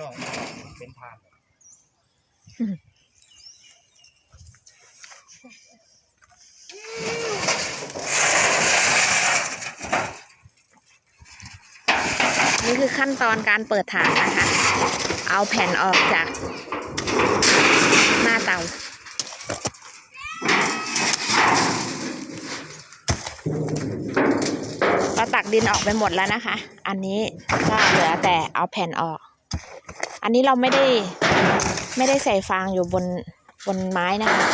น้องเป็นทานนี่คือขั้นตอนการเปิดฐานนะคะ เอาแผ่นออกจากหน้าเตาเราตักดินออกไปหมดแล้วนะคะ อันนี้ก็เหลือแต่เอาแผ่นออก อันนี้เราไม่ได้ไม่ได้ใส่ฟางอยู่บนบนไม้นะคะ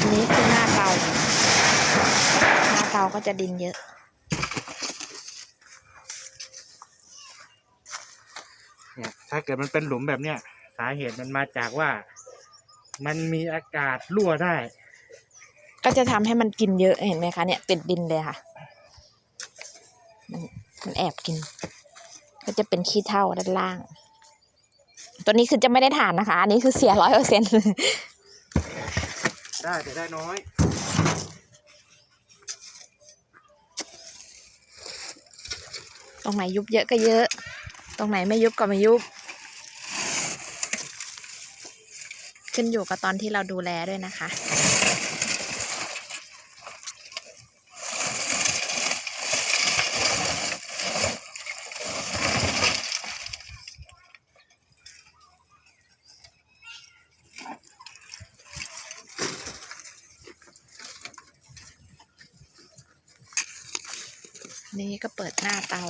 อันนี้คือหน้าเตาหน้าเตาก็จะดินเยอะเนี่ยถ้าเกิดมันเป็นหลุมแบบเนี้ยสาเหตุมันมาจากว่า มันมีอากาศรั่วได้ ก็จะทำให้มันกินเยอะเห็นไหมคะเนี่ยติดดินเลยค่ะมันมัน แอบกิน ก็จะเป็นขี้เถ้าด้านล่าง ตัวนี้คือจะไม่ได้ทานนะคะ อันนี้คือเสียร้อยเปอร์เซ็นต์ได้แต่ได้น้อย ตรงไหนยุบเยอะก็เยอะ ตรงไหนไม่ยุบก็ไม่ยุบ ขึ้นอยู่กับตอนที่เราดูแลด้วยนะคะ นี่ก็เปิดหน้าเตา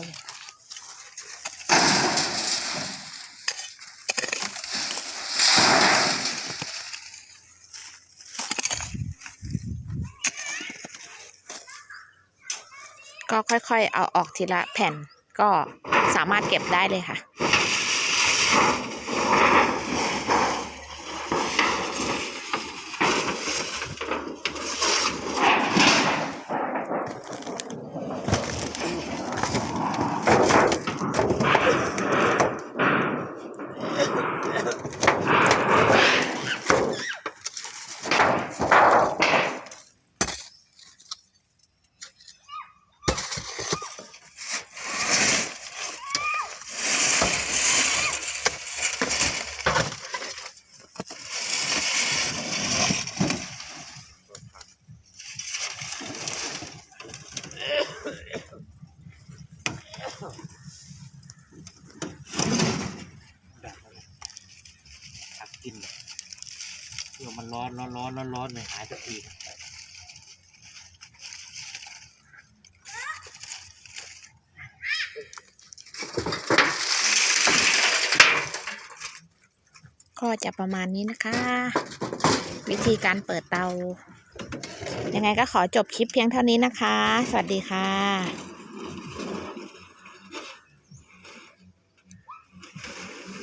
ก็ค่อยๆ เอาออกทีละแผ่นก็สามารถเก็บได้เลยค่ะ เดี๋ยวมันร้อนร้อนร้อนร้อนร้อนไม่หายสักทีก็จะประมาณนี้นะคะ วิธีการเปิดเตา ยังไงก็ขอจบคลิปเพียงเท่านี้นะคะ สวัสดีค่ะ